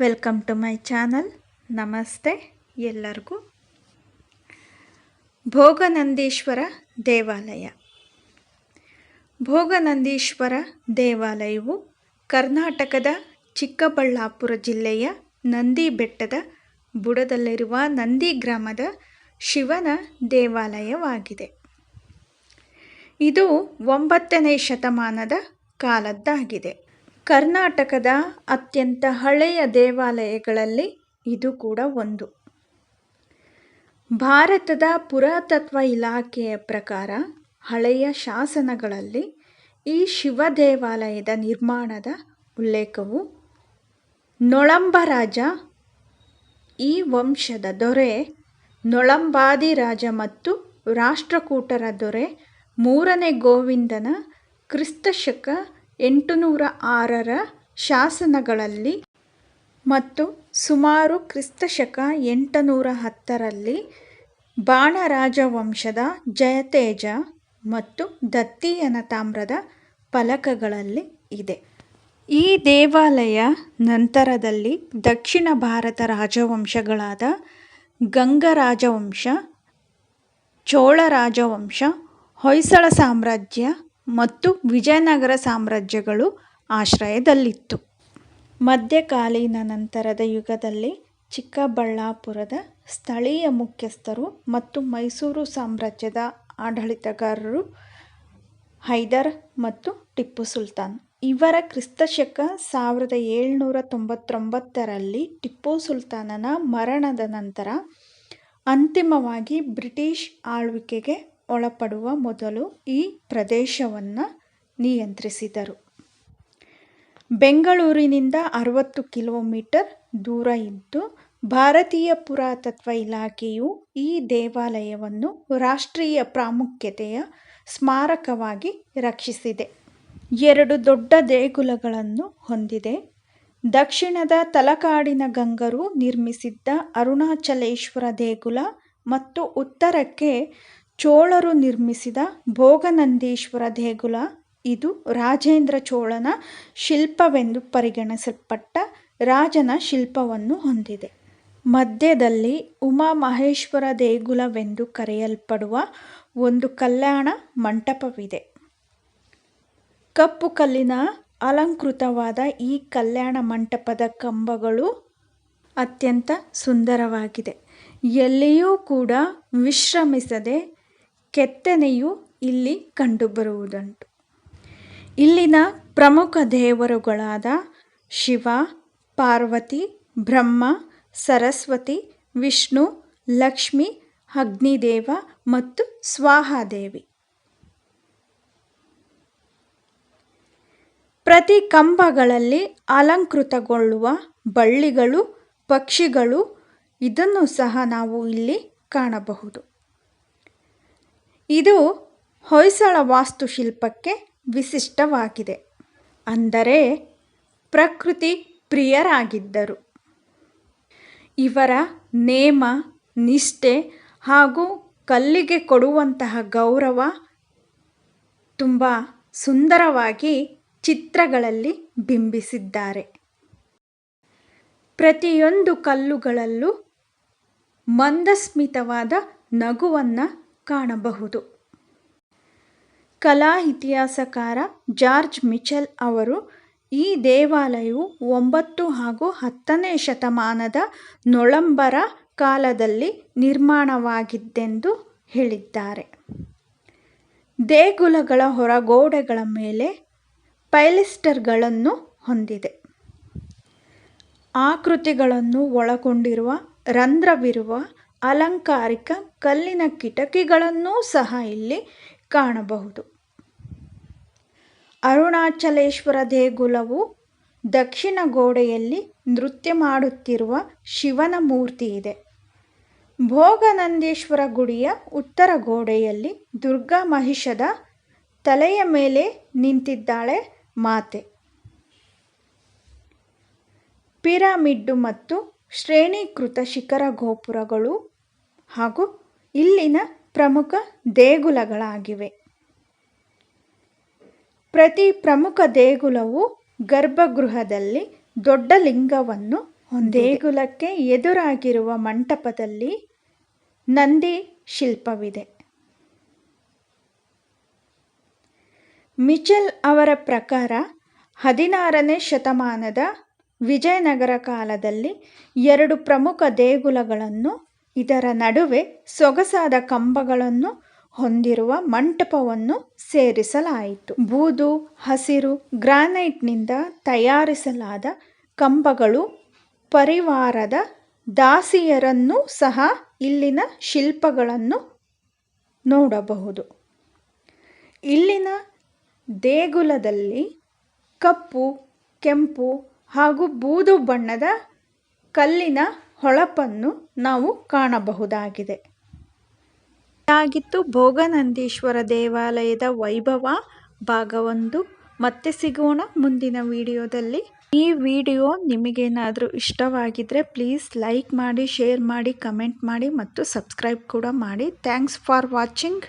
Welcome to my channel ನಮಸ್ತೆ ಎಲ್ಲರಿಗೂ. ಭೋಗನಂದೀಶ್ವರ ದೇವಾಲಯ. ಭೋಗನಂದೀಶ್ವರ ದೇವಾಲಯವು ಕರ್ನಾಟಕದ ಚಿಕ್ಕಬಳ್ಳಾಪುರ ಜಿಲ್ಲೆಯ ನಂದಿ ಬೆಟ್ಟದ ಬುಡದಲ್ಲಿರುವ ನಂದಿ ಗ್ರಾಮದ ಶಿವನ ದೇವಾಲಯವಾಗಿದೆ. ಇದು ಒಂಬತ್ತನೇ ಶತಮಾನದ ಕಾಲದ್ದಾಗಿದೆ. ಕರ್ನಾಟಕದ ಅತ್ಯಂತ ಹಳೆಯ ದೇವಾಲಯಗಳಲ್ಲಿ ಇದು ಕೂಡ ಒಂದು. ಭಾರತದ ಪುರಾತತ್ವ ಇಲಾಖೆಯ ಪ್ರಕಾರ ಹಳೆಯ ಶಾಸನಗಳಲ್ಲಿ ಈ ಶಿವ ದೇವಾಲಯದ ನಿರ್ಮಾಣದ ಉಲ್ಲೇಖವು ನೊಳಂಬ ರಾಜ ಈ ವಂಶದ ದೊರೆ, ನೊಳಂಬಾದಿ ರಾಜ ಮತ್ತು ರಾಷ್ಟ್ರಕೂಟರ ದೊರೆ, ಮೂರನೇ ಗೋವಿಂದನ ಕ್ರಿಸ್ತಶಕ ಎಂಟುನೂರ ಆರರ ಶಾಸನಗಳಲ್ಲಿ ಮತ್ತು ಸುಮಾರು ಕ್ರಿಸ್ತಶಕ ಎಂಟುನೂರ ಹತ್ತರಲ್ಲಿ ಬಾಣರಾಜ ವಂಶದ ಜಯತೇಜ ಮತ್ತು ದತ್ತಿಯನ ತಾಮ್ರದ ಫಲಕಗಳಲ್ಲಿ ಇದೆ. ಈ ದೇವಾಲಯ ನಂತರದಲ್ಲಿ ದಕ್ಷಿಣ ಭಾರತ ರಾಜವಂಶಗಳಾದ ಗಂಗ ರಾಜವಂಶ ಚೋಳ ರಾಜವಂಶ ಹೊಯ್ಸಳ ಸಾಮ್ರಾಜ್ಯ ಮತ್ತು ವಿಜಯನಗರ ಸಾಮ್ರಾಜ್ಯಗಳು ಆಶ್ರಯದಲ್ಲಿತ್ತು. ಮಧ್ಯಕಾಲೀನ ನಂತರದ ಯುಗದಲ್ಲಿ ಚಿಕ್ಕಬಳ್ಳಾಪುರದ ಸ್ಥಳೀಯ ಮುಖ್ಯಸ್ಥರು ಮತ್ತು ಮೈಸೂರು ಸಾಮ್ರಾಜ್ಯದ ಆಡಳಿತಗಾರರು ಹೈದರ್ ಮತ್ತು ಟಿಪ್ಪು ಸುಲ್ತಾನ್. ಇವರ ಕ್ರಿಸ್ತಶಕ ಸಾವಿರದ ಏಳ್ನೂರ ತೊಂಬತ್ತೊಂಬತ್ತರಲ್ಲಿ ಟಿಪ್ಪು ಸುಲ್ತಾನನ ಮರಣದ ನಂತರ ಅಂತಿಮವಾಗಿ ಬ್ರಿಟಿಷ್ ಆಳ್ವಿಕೆಗೆ ಒಳಪಡುವ ಮೊದಲು ಈ ಪ್ರದೇಶವನ್ನು ನಿಯಂತ್ರಿಸಿದರು. ಬೆಂಗಳೂರಿನಿಂದ ಅರವತ್ತು ಕಿಲೋಮೀಟರ್ ದೂರ ಇದ್ದು, ಭಾರತೀಯ ಪುರಾತತ್ವ ಇಲಾಖೆಯು ಈ ದೇವಾಲಯವನ್ನು ರಾಷ್ಟ್ರೀಯ ಪ್ರಾಮುಖ್ಯತೆಯ ಸ್ಮಾರಕವಾಗಿ ರಕ್ಷಿಸಿದೆ. ಎರಡು ದೊಡ್ಡ ದೇಗುಲಗಳನ್ನು ಹೊಂದಿದೆ. ದಕ್ಷಿಣದ ತಲಕಾಡಿನ ಗಂಗರು ನಿರ್ಮಿಸಿದ್ದ ಅರುಣಾಚಲೇಶ್ವರ ದೇಗುಲ ಮತ್ತು ಉತ್ತರಕ್ಕೆ ಚೋಳರು ನಿರ್ಮಿಸಿದ ಭೋಗನಂದೀಶ್ವರ ದೇಗುಲ. ಇದು ರಾಜೇಂದ್ರ ಚೋಳನ ಶಿಲ್ಪವೆಂದು ಪರಿಗಣಿಸಲ್ಪಟ್ಟ ರಾಜನ ಶಿಲ್ಪವನ್ನು ಹೊಂದಿದೆ. ಮಧ್ಯದಲ್ಲಿ ಉಮಾಮಹೇಶ್ವರ ದೇಗುಲವೆಂದು ಕರೆಯಲ್ಪಡುವ ಒಂದು ಕಲ್ಯಾಣ ಮಂಟಪವಿದೆ. ಕಪ್ಪು ಕಲ್ಲಿನ ಅಲಂಕೃತವಾದ ಈ ಕಲ್ಯಾಣ ಮಂಟಪದ ಕಂಬಗಳು ಅತ್ಯಂತ ಸುಂದರವಾಗಿದೆ. ಎಲ್ಲಿಯೂ ಕೂಡ ವಿಶ್ರಮಿಸದೆ ಕೆತ್ತನೆಯು ಇಲ್ಲಿ ಕಂಡುಬರುವುದುಂಟು. ಇಲ್ಲಿನ ಪ್ರಮುಖ ದೇವರುಗಳಾದ ಶಿವ, ಪಾರ್ವತಿ, ಬ್ರಹ್ಮ, ಸರಸ್ವತಿ, ವಿಷ್ಣು, ಲಕ್ಷ್ಮಿ, ಅಗ್ನಿದೇವ ಮತ್ತು ಸ್ವಾಹಾದೇವಿ. ಪ್ರತಿ ಕಂಬಗಳಲ್ಲಿ ಅಲಂಕೃತಗೊಳ್ಳುವ ಬಳ್ಳಿಗಳು, ಪಕ್ಷಿಗಳು ಇದನ್ನು ಸಹ ನಾವು ಇಲ್ಲಿ ಕಾಣಬಹುದು. ಇದು ಹೊಯ್ಸಳ ವಾಸ್ತುಶಿಲ್ಪಕ್ಕೆ ವಿಶಿಷ್ಟವಾಗಿದೆ. ಅಂದರೆ ಪ್ರಕೃತಿ ಪ್ರಿಯರಾಗಿದ್ದರು. ಇವರ ನೇಮ, ನಿಷ್ಠೆ ಹಾಗೂ ಕಲ್ಲಿಗೆ ಕೊಡುವಂತಹ ಗೌರವ ತುಂಬ ಸುಂದರವಾಗಿ ಚಿತ್ರಗಳಲ್ಲಿ ಬಿಂಬಿಸಿದ್ದಾರೆ. ಪ್ರತಿಯೊಂದು ಕಲ್ಲುಗಳಲ್ಲೂ ಮಂದಸ್ಮಿತವಾದ ನಗುವನ್ನು ಕಾಣಬಹುದು. ಕಲಾ ಇತಿಹಾಸಕಾರ ಜಾರ್ಜ್ ಮಿಚೆಲ್ ಅವರು ಈ ದೇವಾಲಯವು ಒಂಬತ್ತು ಹಾಗೂ ಹತ್ತನೇ ಶತಮಾನದ ನೊಳಂಬರ ಕಾಲದಲ್ಲಿ ನಿರ್ಮಾಣವಾಗಿದ್ದೆಂದು ಹೇಳಿದ್ದಾರೆ. ದೇಗುಲಗಳ ಹೊರಗೋಡೆಗಳ ಮೇಲೆ ಪೈಲಿಸ್ಟರ್ಗಳನ್ನು ಹೊಂದಿದೆ. ಆಕೃತಿಗಳನ್ನು ಒಳಗೊಂಡಿರುವ ರಂಧ್ರವಿರುವ ಅಲಂಕಾರಿಕ ಕಲ್ಲಿನ ಕಿಟಕಿಗಳನ್ನೂ ಸಹ ಇಲ್ಲಿ ಕಾಣಬಹುದು. ಅರುಣಾಚಲೇಶ್ವರ ದೇಗುಲವು ದಕ್ಷಿಣ ಗೋಡೆಯಲ್ಲಿ ನೃತ್ಯ ಮಾಡುತ್ತಿರುವ ಶಿವನ ಮೂರ್ತಿ ಇದೆ. ಭೋಗನಂದೀಶ್ವರ ಗುಡಿಯ ಉತ್ತರ ಗೋಡೆಯಲ್ಲಿ ದುರ್ಗಾ ಮಹಿಷದ ತಲೆಯ ಮೇಲೆ ನಿಂತಿದ್ದಾಳೆ ಮಾತೆ. ಪಿರಮಿಡ್ಡು ಮತ್ತು ಶ್ರೇಣೀಕೃತ ಶಿಖರ ಗೋಪುರಗಳು ಹಾಗೂ ಇಲ್ಲಿನ ಪ್ರಮುಖ ದೇಗುಲಗಳಾಗಿವೆ. ಪ್ರತಿ ಪ್ರಮುಖ ದೇಗುಲವು ಗರ್ಭಗೃಹದಲ್ಲಿ ದೊಡ್ಡ ಲಿಂಗವನ್ನು ದೇಗುಲಕ್ಕೆ ಎದುರಾಗಿರುವ ಮಂಟಪದಲ್ಲಿ ನಂದಿ ಶಿಲ್ಪವಿದೆ. ಮಿಚೆಲ್ ಅವರ ಪ್ರಕಾರ ಹದಿನಾರನೇ ಶತಮಾನದ ವಿಜಯನಗರ ಕಾಲದಲ್ಲಿ ಎರಡು ಪ್ರಮುಖ ದೇಗುಲಗಳನ್ನು ಇದರ ನಡುವೆ ಸೊಗಸಾದ ಕಂಬಗಳನ್ನು ಹೊಂದಿರುವ ಮಂಟಪವನ್ನು ಸೇರಿಸಲಾಯಿತು. ಬೂದು, ಹಸಿರು, ಗ್ರಾನೈಟ್ನಿಂದ ತಯಾರಿಸಲಾದ ಕಂಬಗಳು ಪರಿವಾರದ ದಾಸಿಯರನ್ನು ಸಹ ಇಲ್ಲಿನ ಶಿಲ್ಪಗಳನ್ನು ನೋಡಬಹುದು. ಇಲ್ಲಿನ ದೇಗುಲದಲ್ಲಿ ಕಪ್ಪು, ಕೆಂಪು ಹಾಗೂ ಬೂದು ಬಣ್ಣದ ಕಲ್ಲಿನ ಹೊಳಪನ್ನು ನಾವು ಕಾಣಬಹುದಾಗಿದೆ. ಇದಾಗಿತ್ತು ಭೋಗನಂದೀಶ್ವರ ದೇವಾಲಯದ ವೈಭವ ಭಾಗವೊಂದು. ಮತ್ತೆ ಸಿಗೋಣ ಮುಂದಿನ ವಿಡಿಯೋದಲ್ಲಿ. ಈ ವಿಡಿಯೋ ನಿಮಗೇನಾದರೂ ಇಷ್ಟವಾಗಿದ್ದರೆ ಪ್ಲೀಸ್ ಲೈಕ್ ಮಾಡಿ, ಶೇರ್ ಮಾಡಿ, ಕಮೆಂಟ್ ಮಾಡಿ ಮತ್ತು ಸಬ್ಸ್ಕ್ರೈಬ್ ಕೂಡ ಮಾಡಿ. Thanks for watching.